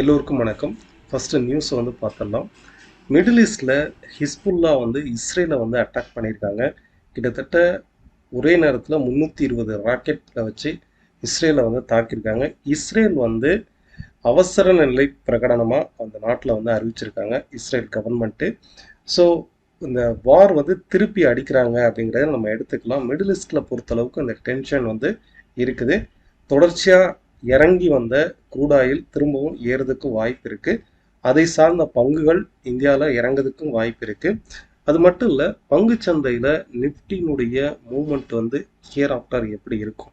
எல்லோருக்கும் வணக்கம். ஃபஸ்ட்டு நியூஸை வந்து பார்த்துடலாம். மிடில் ஈஸ்டில் ஹிஸ்புல்லா வந்து இஸ்ரேலை வந்து அட்டாக் பண்ணியிருக்காங்க. கிட்டத்தட்ட ஒரே நேரத்தில் முந்நூற்றி இருபது ராக்கெட்டில் வச்சு இஸ்ரேலை வந்து தாக்கியிருக்காங்க. இஸ்ரேல் வந்து அவசர நிலை பிரகடனமாக அந்த நாட்டில் வந்து அறிவிச்சிருக்காங்க. இஸ்ரேல் கவர்மெண்ட்டு ஸோ இந்த வார் வந்து திருப்பி அடிக்கிறாங்க அப்படிங்கிறத நம்ம எடுத்துக்கலாம். மிடில் ஈஸ்டில் பொறுத்தளவுக்கு அந்த டென்ஷன் வந்து இருக்குது. தொடர்ச்சியாக இறங்கி வந்த குரூடாயில் திரும்பவும் ஏறதுக்கு வாய்ப்பு இருக்கு. அதை சார்ந்த பங்குகள் இந்தியாவில் இறங்குறதுக்கும் வாய்ப்பு இருக்கு. அது மட்டும் இல்லை பங்கு சந்தையில் நிஃப்டினுடைய மூமெண்ட் வந்து ஹியர் ஆஃப்டர் எப்படி இருக்கும்?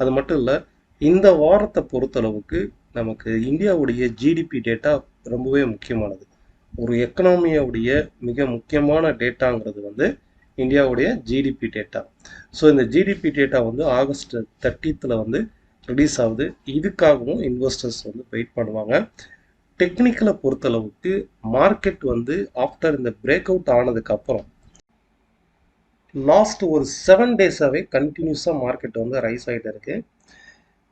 அது மட்டும் இல்லை இந்த வாரத்தை பொறுத்தளவுக்கு நமக்கு இந்தியாவுடைய ஜிடிபி டேட்டா ரொம்பவே முக்கியமானது. ஒரு எக்கனாமியோடைய மிக முக்கியமான டேட்டாங்கிறது வந்து இந்தியாவுடைய ஜிடிபி டேட்டா ஸோ இந்த ஜிடிபி டேட்டா வந்து ஆகஸ்ட் தேர்ட்டீத்தில் வந்து ரிலீஸ் ஆகுது. இதுக்காகவும் இன்வெஸ்டர்ஸ் வந்து வெயிட் பண்ணுவாங்க. டெக்னிக்கலை பொறுத்தளவுக்கு மார்க்கெட் வந்து ஆஃப்டர் இந்த பிரேக் அவுட் ஆனதுக்கப்புறம் லாஸ்ட் ஒரு செவன் டேஸாகவே கண்டினியூஸாக மார்க்கெட் வந்து ரைஸ் ஆகிட்டு இருக்கு.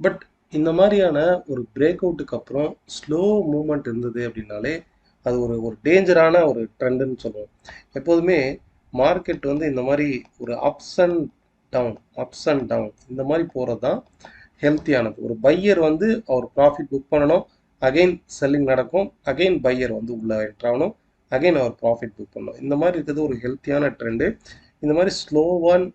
பட் இந்த மாதிரியான ஒரு பிரேக் அவுட்டுக்கு அப்புறம் ஸ்லோ மூமெண்ட் இருந்தது அப்படின்னாலே அது ஒரு ஒரு டேஞ்சரான ஒரு ட்ரெண்டுன்னு சொல்லுவோம். எப்போதுமே மார்க்கெட் வந்து இந்த மாதிரி ஒரு ups and down ups and down இந்த மாதிரி போகிறது தான் ஹெல்த்தியானது ஒரு பையர் வந்து அவர் ப்ராஃபிட் புக் பண்ணணும் அகைன் செல்லிங் நடக்கும் அகைன் பையர் வந்து உள்ளே என்ட்ராகணும் அகைன் அவர் ப்ராஃபிட் புக் பண்ணணும். இந்த மாதிரி இருக்கிறது ஒரு ஹெல்த்தியான ட்ரெண்டு இந்த மாதிரி ஸ்லோவான்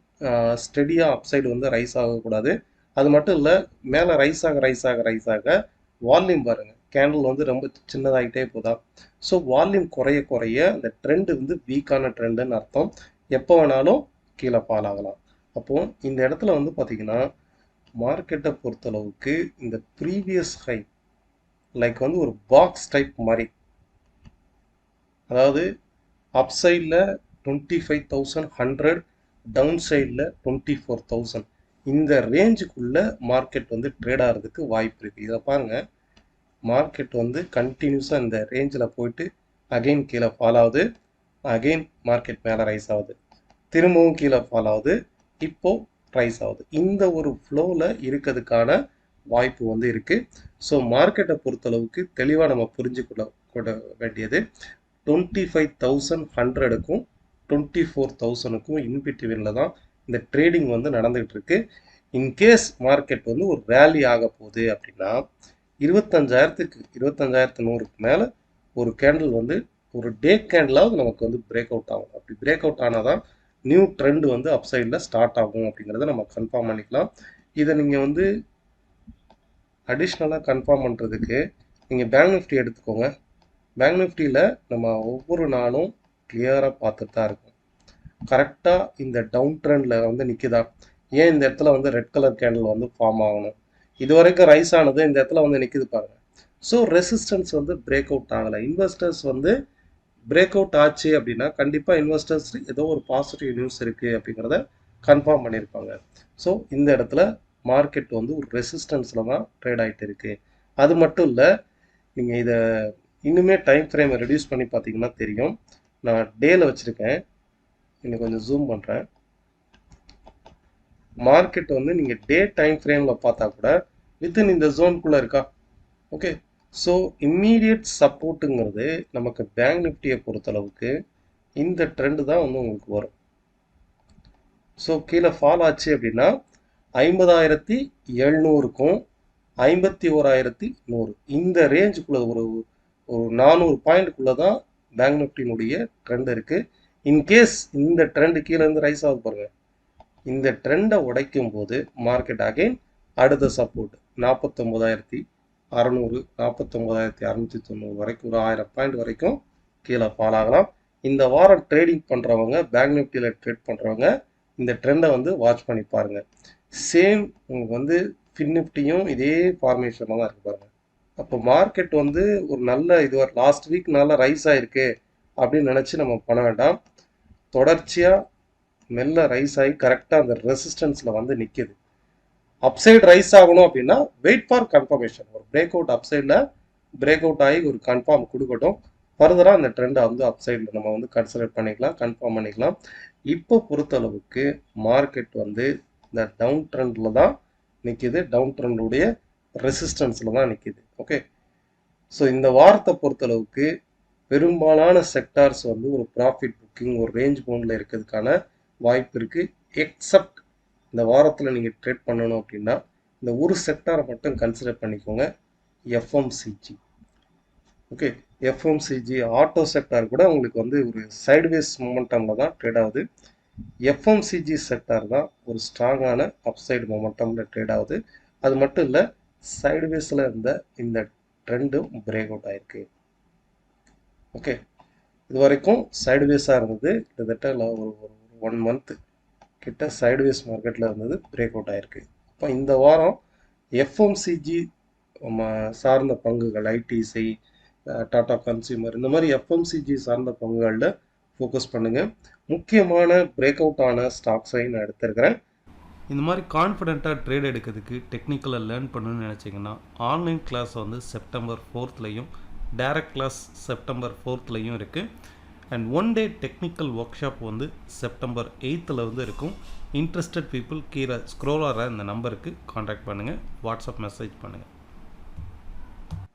ஸ்டெடியாக அப்சைடு வந்து ரைஸ் ஆகக்கூடாது. அது மட்டும் இல்லை மேலே ரைஸ் ஆக ரைஸ் ஆக ரைஸ் ஆக வால்யூம் பாருங்கள் கேண்டில் வந்து ரொம்ப சின்னதாகிட்டே போதா. ஸோ வால்யூம் குறைய குறைய அந்த ட்ரெண்டு வந்து வீக்கான ட்ரெண்டுன்னு அர்த்தம். எப்போ வேணாலும் கீழே ஃபால் ஆகலாம் அப்போது இந்த இடத்துல வந்து பார்த்திங்கன்னா மார்க்கெட்டை பொறுத்தளவுக்கு இந்த ப்ரீவியஸ் ஹை லைக் வந்து ஒரு பாக்ஸ் டைப் மாதிரி. அதாவது அப் சைடில் twenty five thousand hundred down சைடில் டுவெண்ட்டி ஃபோர் தௌசண்ட் இந்த ரேஞ்சுக்குள்ளே மார்க்கெட் வந்து ட்ரேட் ஆகிறதுக்கு வாய்ப்பு இருக்குது இதை பாருங்கள் மார்க்கெட் வந்து கண்டினியூஸாக இந்த ரேஞ்சில் போயிட்டு அகெயின் கீழே ஃபால் ஆகுது. அகெயின் மார்க்கெட் மேலே ரைஸ் ஆகுது. திரும்பவும் கீழே ஃபால் ஆகுது. இப்போது ப்ரைஸ் ஆகுது. இந்த ஒரு ஃப்ளோவில் இருக்கிறதுக்கான வாய்ப்பு வந்து இருக்குது ஸோ மார்க்கெட்டை பொறுத்தளவுக்கு தெளிவாக நம்ம புரிஞ்சுக்கொள்ள கொள்ள வேண்டியது. டுவெண்ட்டி ஃபைவ் தௌசண்ட் ஹண்ட்ரடுக்கும் டுவெண்ட்டி ஃபோர் தௌசணுக்கும் இன்பிட்டிவினில் தான் இந்த ட்ரேடிங் வந்து நடந்துகிட்டு இருக்கு. இன்கேஸ் மார்க்கெட் வந்து ஒரு ரேலி ஆக போகுது அப்படின்னா இருபத்தஞ்சாயிரத்துக்கு இருபத்தஞ்சாயிரத்து நூறுக்கு மேலே ஒரு கேண்டில் வந்து ஒரு டே கேண்டிலாவது நமக்கு வந்து பிரேக் அவுட் ஆகும். அப்படி பிரேக் அவுட் ஆனால் தான் நியூ ட்ரெண்ட் வந்து அப்சைடில் ஸ்டார்ட் ஆகும் அப்படிங்கிறத நம்ம கன்ஃபார்ம் பண்ணிக்கலாம். இதை நீங்கள் வந்து அடிஷ்னலாக கன்ஃபார்ம் பண்ணுறதுக்கு நீங்கள் பேங்க் நிஃப்டி எடுத்துக்கோங்க. பேங்க் நிஃப்டியில் நம்ம ஒவ்வொரு நாளும் கிளியராக பார்த்துட்டு தான் இருக்கும். கரெக்டாக இந்த டவுன் ட்ரெண்டில் வந்து நிற்குதா ஏன் இந்த இடத்துல வந்து ரெட் கலர் கேண்டில் வந்து ஃபார்ம் ஆகணும்? இது வரைக்கும் ரைஸ் ஆனது இந்த இடத்துல வந்து நிற்குது பாருங்கள் ஸோ ரெசிஸ்டன்ஸ் வந்து பிரேக் அவுட் ஆகலை. இன்வெஸ்டர்ஸ் வந்து பிரேக் அவுட் ஆச்சு அப்படின்னா கண்டிப்பாக இன்வெஸ்டர்ஸ் ஏதோ ஒரு பாசிட்டிவ் நியூஸ் இருக்குது அப்படிங்கிறத கன்ஃபார்ம் பண்ணியிருப்பாங்க. ஸோ இந்த இடத்துல மார்க்கெட் வந்து ஒரு ரெசிஸ்டன்ஸில் தான் ட்ரேட் ஆகிட்டு இருக்குது அது மட்டும் இல்லை நீங்கள் இதை இன்னுமே டைம் ஃப்ரேமை ரெடியூஸ் பண்ணி பார்த்தீங்கன்னா தெரியும். நான் டேல வச்சுருக்கேன். இன்னும் கொஞ்சம் ஜூம் பண்ணுறேன் மார்க்கெட் வந்து நீங்கள் டே டைம் ஃப்ரேமில் பார்த்தா கூட வித்தின் இந்த ஜோனுக்குள்ளே இருக்கா? ஓகே ஸோ இம்மீடியட் சப்போர்ட்டுங்கிறது நமக்கு பேங்க் நிஃப்டியை பொறுத்தளவுக்கு இந்த ட்ரெண்டு தான் வந்து உங்களுக்கு வரும். ஸோ கீழே ஃபால் ஆச்சு அப்படின்னா ஐம்பதாயிரத்தி எழுநூறுக்கும் ஐம்பத்தி ஓராயிரத்தி நூறு. இந்த ரேஞ்சுக்குள்ளே ஒரு ஒரு நானூறு பாயிண்ட்டுக்குள்ளே தான் பேங்க் நிஃப்டினுடைய ட்ரெண்ட் இருக்குது இன்கேஸ் இந்த ட்ரெண்டு கீழே இருந்து ரைஸ் ஆகுது பாருங்கள் இந்த ட்ரெண்டை உடைக்கும் போது மார்க்கெட் அகைன் அடுத்த சப்போர்ட் நாற்பத்தொம்போதாயிரத்தி அறநூறு நாற்பத்தொம்போதாயிரத்தி அறநூற்றி தொண்ணூறு வரைக்கும் ஒரு ஆயிரம் பாயிண்ட் வரைக்கும் கீழே ஃபால் ஆகலாம் இந்த வாரம் ட்ரேடிங் பண்ணுறவங்க பேங்க் நிஃப்டியில் ட்ரேட் பண்ணுறவங்க இந்த ட்ரெண்டை வந்து வாட்ச் பண்ணி பாருங்கள் சேம் உங்களுக்கு வந்து ஃபின் நிஃப்டியும் இதே ஃபார்மேஷனில் தான் இருக்கு பாருங்கள் அப்போ மார்க்கெட் வந்து ஒரு நல்ல இது லாஸ்ட் வீக் நல்லா ரைஸ் ஆகிருக்கு அப்படின்னு நினச்சி நம்ம பண்ண வேண்டாம். தொடர்ச்சியாக மெல்ல ரைஸ் ஆகி கரெக்டாக அந்த ரெசிஸ்டன்ஸில் வந்து நிற்கிது அப்சைடு ரைஸ் ஆகணும் அப்படின்னா வெயிட் ஃபார் கன்ஃபர்மேஷன் ஒரு பிரேக் அவுட் அப்சைடில் பிரேக் அவுட் ஆகி ஒரு கன்ஃபார்ம் கொடுக்கட்டும். ஃபர்தராக அந்த ட்ரெண்டை வந்து அப்சைடில் நம்ம வந்து கன்சிடர் பண்ணிக்கலாம் கன்ஃபார்ம் பண்ணிக்கலாம். இப்போ பொறுத்தளவுக்கு மார்க்கெட் வந்து இந்த டவுன் ட்ரெண்டில் தான் நிற்கிது டவுன் ட்ரெண்டுடைய ரெசிஸ்டன்ஸில் தான் நிற்கிது ஓகே ஸோ இந்த வாரத்தை பொறுத்தளவுக்கு பெரும்பாலான செக்டார்ஸ் வந்து ஒரு ப்ராஃபிட் புக்கிங் ஒரு ரேஞ்ச் பவுண்டில் இருக்கிறதுக்கான வாய்ப்பு இருக்குது எக்ஸப்ட் இந்த வாரத்தில் நீங்கள் ட்ரேட் பண்ணணும் அப்படின்னா இந்த ஒரு செக்டாரை மட்டும் கன்சிடர் பண்ணிக்கோங்க. FMCG okay FMCG auto sector கூட உங்களுக்கு வந்து ஒரு சைட்வேஸ் மொமெண்டமில் தான் ட்ரேட் ஆகுது. எஃப்எம்சிஜி செக்டார் தான் ஒரு ஸ்ட்ராங்கான அப்சைடு மொமெண்டமில் ட்ரேட் ஆகுது. அது மட்டும் இல்லை சைட்வேஸில் இருந்த இந்த ட்ரெண்டும் பிரேக் அவுட் ஆயிருக்கு. ஓகே இது வரைக்கும் சைடுவேஸாக இருந்தது. கிட்டத்தட்ட ஒரு ஒரு ஒன் மந்த் கிட்ட சைடுவேஸ் மார்க்கெட்டில் இருந்தது பிரேக் அவுட் ஆயிருக்கு. அப்போ இந்த வாரம் எஃப்எம்சிஜி சார்ந்த பங்குகள் ஐடிசி டாடா கன்சியூமர் இந்த மாதிரி எஃப்எம்சிஜி சார்ந்த பங்குகளில் ஃபோக்கஸ் பண்ணுங்கள் முக்கியமான பிரேக் அவுட் ஆன நான் எடுத்திருக்கிறேன். இந்த மாதிரி கான்ஃபிடெண்ட்டாக ட்ரேட் எடுக்கிறதுக்கு டெக்னிக்கலை லேர்ன் பண்ணணும்னு நினச்சிங்கன்னா ஆன்லைன் கிளாஸ் வந்து செப்டம்பர் ஃபோர்த்லேயும் டைரக்ட் கிளாஸ் செப்டம்பர் ஃபோர்த்லேயும் இருக்குது and one day technical workshop வந்து செப்டம்பர் எயித்தில் வந்து இருக்கும். இன்ட்ரெஸ்டட் பீப்புள் கீழே ஸ்க்ரோல் ஆகிற இந்த நம்பருக்கு காண்டாக்ட் பண்ணுங்கள் வாட்ஸ்அப் மெசேஜ் பண்ணுங்கள்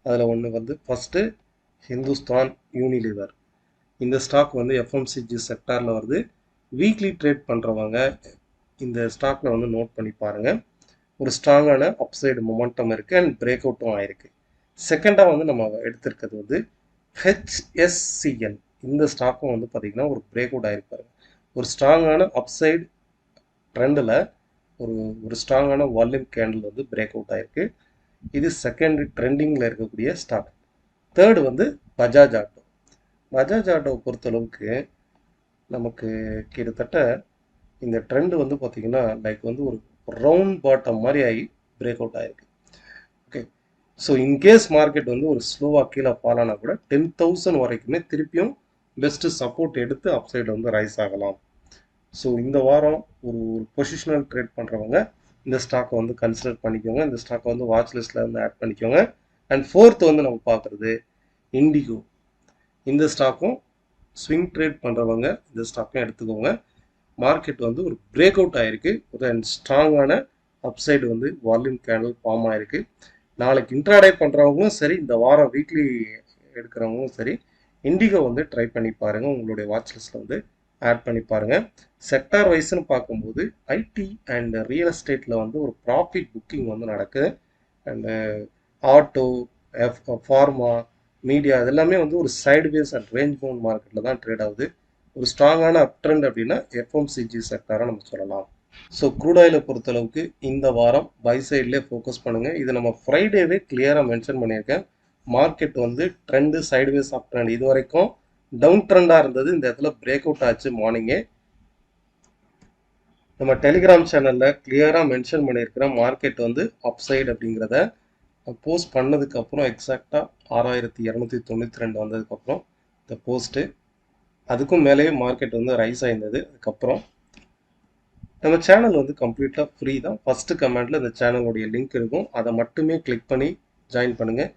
அதில் ஒன்று வந்து ஃபஸ்ட்டு ஹிந்துஸ்தான் யூனிலிவர் இந்த ஸ்டாக் வந்து எஃப்எம்சிஜி செக்டாரில் வருது. வீக்லி ட்ரேட் பண்ணுறவங்க இந்த ஸ்டாக்கில் வந்து நோட் பண்ணி பாருங்கள் ஒரு ஸ்ட்ராங்கான அப்சைடு மொமெண்டம் இருக்குது அண்ட் பிரேக் அவுட்டும் ஆயிருக்கு. செகண்டாக வந்து நம்ம எடுத்திருக்கிறது வந்து ஹெச்எஸ்சிஎல் இந்த ஸ்டாக்கும் வந்து பார்த்திங்கன்னா ஒரு பிரேக் அவுட் ஆகிருப்பாரு ஒரு ஸ்ட்ராங்கான அப்சைடு ட்ரெண்டில் ஒரு ஒரு ஸ்ட்ராங்கான வால்யூம் கேண்டில் வந்து பிரேக் அவுட் ஆகிருக்கு இது செகண்ட் ட்ரெண்டிங்கில் இருக்கக்கூடிய ஸ்டாக் தேர்டு வந்து பஜாஜ் ஆட்டோ பஜாஜ் ஆட்டோவை பொறுத்தளவுக்கு நமக்கு கிட்டத்தட்ட இந்த ட்ரெண்டு வந்து பார்த்திங்கன்னா லைக் வந்து ஒரு ரவுண்ட் பாட்டம் மாதிரி ஆகி பிரேக் அவுட் ஆகிருக்கு okay so in case market வந்து ஒரு ஸ்லோவாக கீழே பாலானா கூட டென் தௌசண்ட் வரைக்குமே திருப்பியும் பெஸ்ட்டு சப்போர்ட் எடுத்து அப்சைடு வந்து ரைஸ் ஆகலாம். ஸோ இந்த வாரம் ஒரு ஒரு பொசிஷனல் ட்ரேட் பண்ணுறவங்க இந்த ஸ்டாக்கை வந்து கன்சிடர் பண்ணிக்கோங்க. இந்த ஸ்டாக்கை வந்து வாட்ச் லிஸ்ட்டில் வந்து ஆட் பண்ணிக்கோங்க. அண்ட் ஃபோர்த் வந்து நம்ம பார்க்குறது இண்டிகோ இந்த ஸ்டாக்கும் ஸ்விங் ட்ரேட் பண்ணுறவங்க இந்த ஸ்டாக்கும் எடுத்துக்கோங்க. மார்க்கெட் வந்து ஒரு பிரேக் அவுட் ஆகிருக்கு ஒரு ஸ்ட்ராங்கான அப்சைடு வந்து வால்யூம் கேண்டல் ஃபார்ம் ஆகிருக்கு நாளைக்கு இன்ட்ராடே பண்ணுறவங்களும் சரி இந்த வாரம் வீக்லி எடுக்கிறவங்களும் சரி இண்டிகோ வந்து ட்ரை பண்ணி பாருங்கள் உங்களுடைய வாட்ச் லிஸ்ட்டில் வந்து ஆட் பண்ணி பாருங்கள் செக்டார் வைஸ்னு பார்க்கும்போது ஐடி அண்ட் ரியல் எஸ்டேட்டில் வந்து ஒரு ப்ராஃபிட் புக்கிங் வந்து நடக்குது. And auto F pharma media இதெல்லாமே வந்து ஒரு சைடுவேஸ் அண்ட் ரேஞ்ச் பவுண்ட் மார்க்கெட்டில் தான் ட்ரேட் ஆகுது. ஒரு ஸ்ட்ராங்கான அப் ட்ரெண்ட் அப்படின்னா எஃப்எம்சிஜி செக்டாராக நம்ம சொல்லலாம். ஸோ க்ரூட் ஆயிலை பொறுத்தளவுக்கு இந்த வாரம் பை சைட்லேயே ஃபோக்கஸ் பண்ணுங்கள் இது நம்ம ஃப்ரைடேவே கிளியராக மென்ஷன் பண்ணியிருக்கேன். மார்க்கெட் வந்து ட்ரெண்டு சைடுவேஸ் அப் ட்ரெண்ட் இது வரைக்கும் டவுன் ட்ரெண்டாக இருந்தது. இந்த இடத்துல பிரேக் அவுட் ஆச்சு மார்னிங்கே நம்ம டெலிகிராம் சேனலில் கிளியராக மென்ஷன் பண்ணியிருக்கிற மார்க்கெட் வந்து அப் சைடு அப்படிங்கிறத போஸ்ட் பண்ணதுக்கப்புறம் எக்ஸாக்டாக ஆறாயிரத்தி இரநூத்தி தொண்ணூற்றி ரெண்டு வந்ததுக்கப்புறம் இந்த போஸ்ட்டு அதுக்கும் மேலேயே மார்க்கெட் வந்து ரைஸ் ஆயிருந்தது. அதுக்கப்புறம் நம்ம சேனல் வந்து கம்ப்ளீட்டாக ஃப்ரீ தான். ஃபஸ்ட்டு கமெண்ட்டில் இந்த சேனலுடைய லிங்க் இருக்கும். அதை மட்டுமே கிளிக் பண்ணி ஜாயின் பண்ணுங்கள்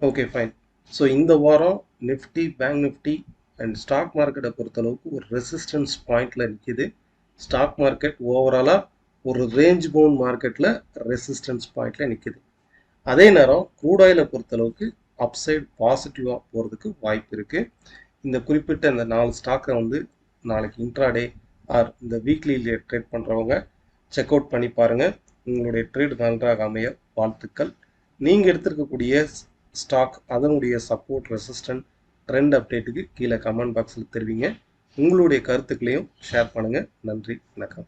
ஓகே ஃபைன் ஸோ இந்த வாரம் Nifty bank Nifty and stock மார்க்கெட்டை பொறுத்தளவுக்கு ஒரு ரெசிஸ்டன்ஸ் பாயிண்டில் நிற்கிது ஸ்டாக் மார்க்கெட் ஓவராலாக ஒரு ரேஞ்ச் பவுன் மார்க்கெட்டில் ரெசிஸ்டன்ஸ் பாயிண்டில் நிற்கிது அதே நேரம் crude பொறுத்தளவுக்கு அப்சைட் பாசிட்டிவாக போகிறதுக்கு வாய்ப்பு இருக்குது இந்த குறிப்பிட்ட இந்த நாலு ஸ்டாக்கை வந்து நாளைக்கு இன்ட்ராடே ஆர் இந்த வீக்லியில் ட்ரேட் பண்ணுறவங்க செக் அவுட் பண்ணி பாருங்கள் உங்களுடைய ட்ரேட் நன்றாக அமைய வாழ்த்துக்கள். நீங்கள் எடுத்திருக்கக்கூடிய ஸ்டாக் அதனுடைய சப்போர்ட் ரெசிஸ்டன்ட் ட்ரெண்ட் அப்டேட்டுக்கு கீழே கமெண்ட் பாக்ஸில் தெரிவிங்க. உங்களுடைய கருத்துக்களையும் ஷேர் பண்ணுங்கள் நன்றி வணக்கம்.